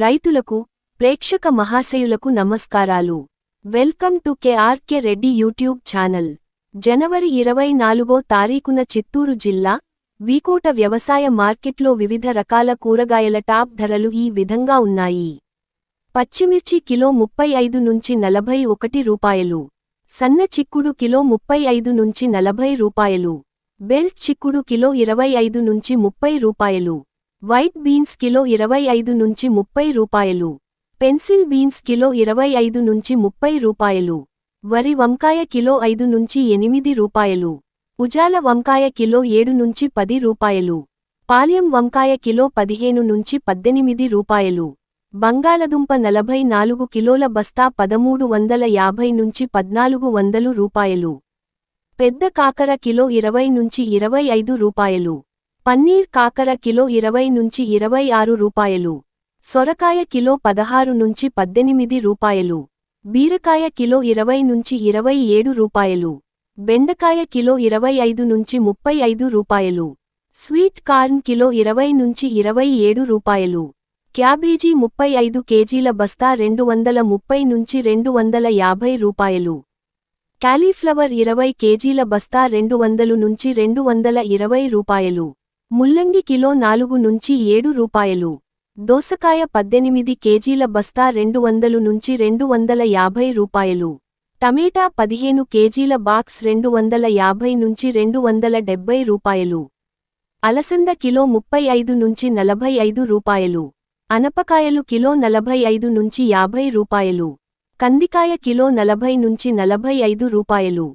రైతులకు ప్రేక్షక మహాశయులకు నమస్కారాలు. Welcome to KRK Reddy YouTube channel. జనవరి ఇరవై నాలుగో తారీఖున చిత్తూరు జిల్లా వీకోట వ్యవసాయ మార్కెట్లో వివిధ రకాల కూరగాయల టాప్ ధరలు ఈ విధంగా ఉన్నాయి. పచ్చిమిర్చి కిలో ముప్పై ఐదు నుంచి నలభై ఒకటి రూపాయలు. సన్న చిక్కుడు కిలో ముప్పై ఐదు నుంచి నలభై రూపాయలు. బెల్ట్ చిక్కుడు కిలో ఇరవై ఐదు నుంచి ముప్పై రూపాయలు. వైట్ బీన్స్ కిలో ఇరవై ఐదు నుంచి ముప్పై రూపాయలు. పెన్సిల్ బీన్స్ కిలో ఇరవై ఐదు నుంచి ముప్పై రూపాయలు. వరి వంకాయ కిలో ఐదు నుంచి ఎనిమిది రూపాయలు. ఉజాల వంకాయ కిలో ఏడు నుంచి పది రూపాయలు. పాల్యం వంకాయ కిలో పదిహేను నుంచి పద్దెనిమిది రూపాయలు. బంగాళదుంప నలభై నాలుగు కిలోల బస్తా పదమూడు వందల యాభై నుంచి పద్నాలుగు వందలు రూపాయలు. పెద్ద కాకర కిలో ఇరవై నుంచి ఇరవై ఐదు రూపాయలు. పన్నీర్ కాకర కిలో ఇరవై నుంచి ఇరవై ఆరు రూపాయలు. సొరకాయ కిలో పదహారు నుంచి పద్దెనిమిది రూపాయలు. బీరకాయ కిలో ఇరవై నుంచి ఇరవై ఏడు రూపాయలు. బెండకాయ కిలో ఇరవై ఐదు నుంచి ముప్పై ఐదు రూపాయలు. స్వీట్ కార్న్ కిలో ఇరవై నుంచి ఇరవై ఏడు రూపాయలు. క్యాబేజీ ముప్పై ఐదు కేజీల బస్తా రెండు వందల ముప్పై నుంచి రెండు వందల యాభై రూపాయలు. క్యాలీఫ్లవర్ ఇరవై కేజీల బస్తా రెండు వందలు నుంచి రెండు వందల ఇరవై రూపాయలు. ముల్లంగి కిలో నాలుగు నుంచి ఏడు రూపాయలు. దోసకాయ పద్దెనిమిది కేజీల బస్తా రెండు వందలు నుంచి రెండు వందల యాభై రూపాయలు. టమేటా పదిహేను కేజీల బాక్స్ రెండు వందల యాభై నుంచి రెండు వందల డెబ్బై రూపాయలు. అలసంద కిలో ముప్పై ఐదు నుంచి నలభై ఐదు రూపాయలు. అనపకాయలు కిలో నలభై ఐదు నుంచి యాభై రూపాయలు. కందికాయ కిలో నలభై నుంచి నలభై ఐదు రూపాయలు.